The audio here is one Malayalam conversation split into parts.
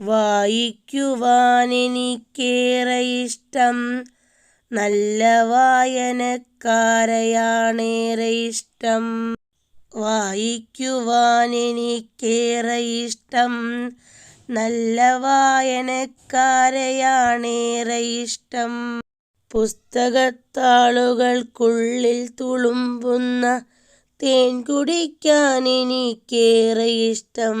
വായിക്കുവാൻ എനിക്കേറെ ഇഷ്ടം. നല്ല വായനക്കാരയാണേറെ ഇഷ്ടം. വായിക്കുവാൻ എനിക്കേറെ ഇഷ്ടം. നല്ല വായനക്കാരയാണേറെ ഇഷ്ടം. പുസ്തകത്താളുകൾക്കുള്ളിൽ തുളുമ്പുന്ന തേൻ കുടിക്കാൻ എനിക്കേറെ ഇഷ്ടം.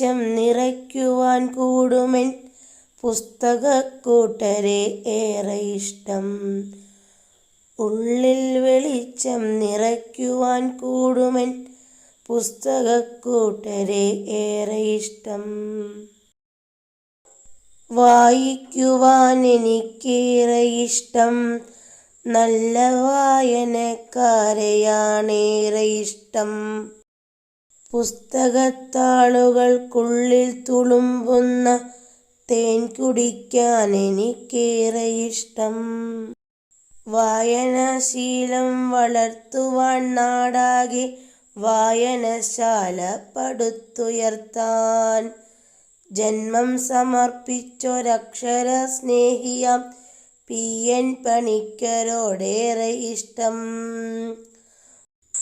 വെളിച്ചം നിറയ്ക്കുവാൻ കൂടുമെൻ പുസ്തകക്കൂട്ടരെ ഏറെ ഇഷ്ടം. ഉള്ളിൽ വെളിച്ചം നിറയ്ക്കുവാൻ കൂടുമെൻ പുസ്തകക്കൂട്ടരെ ഏറെ ഇഷ്ടം. വായിക്കുവാൻ എനിക്കേറെ ഇഷ്ടം. നല്ല വായനക്കാരെയാണേറെ ഇഷ്ടം. പുസ്തകത്താളുകൾക്കുള്ളിൽ തുളുമ്പുന്ന തേൻ കുടിക്കാൻ എനിക്കേറെ ഇഷ്ടം വായനാശീലം വളർത്തുവാൻ നാടാകെ വായനശാല പടുത്തുയർത്താൻ ജന്മം സമർപ്പിച്ചൊരക്ഷര സ്നേഹിയാം പി എൻ പണിക്കരോടേറെ ഇഷ്ടം.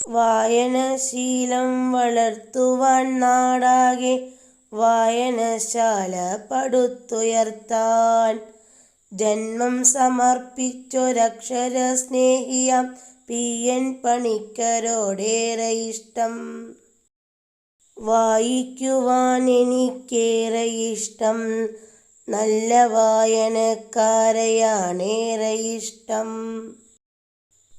വായനശീലം വളർത്തുവാൻ നാടാകെ വായനശാല പടുത്തുയർത്താൻ. ജന്മം സമർപ്പിച്ചൊരക്ഷര സ്നേഹിയാം പി എൻ പണിക്കരോടേറെ ഇഷ്ടം. വായിക്കുവാൻ എനിക്കേറെ ഇഷ്ടം. നല്ല വായനക്കാരെയാണേറെ ഇഷ്ടം.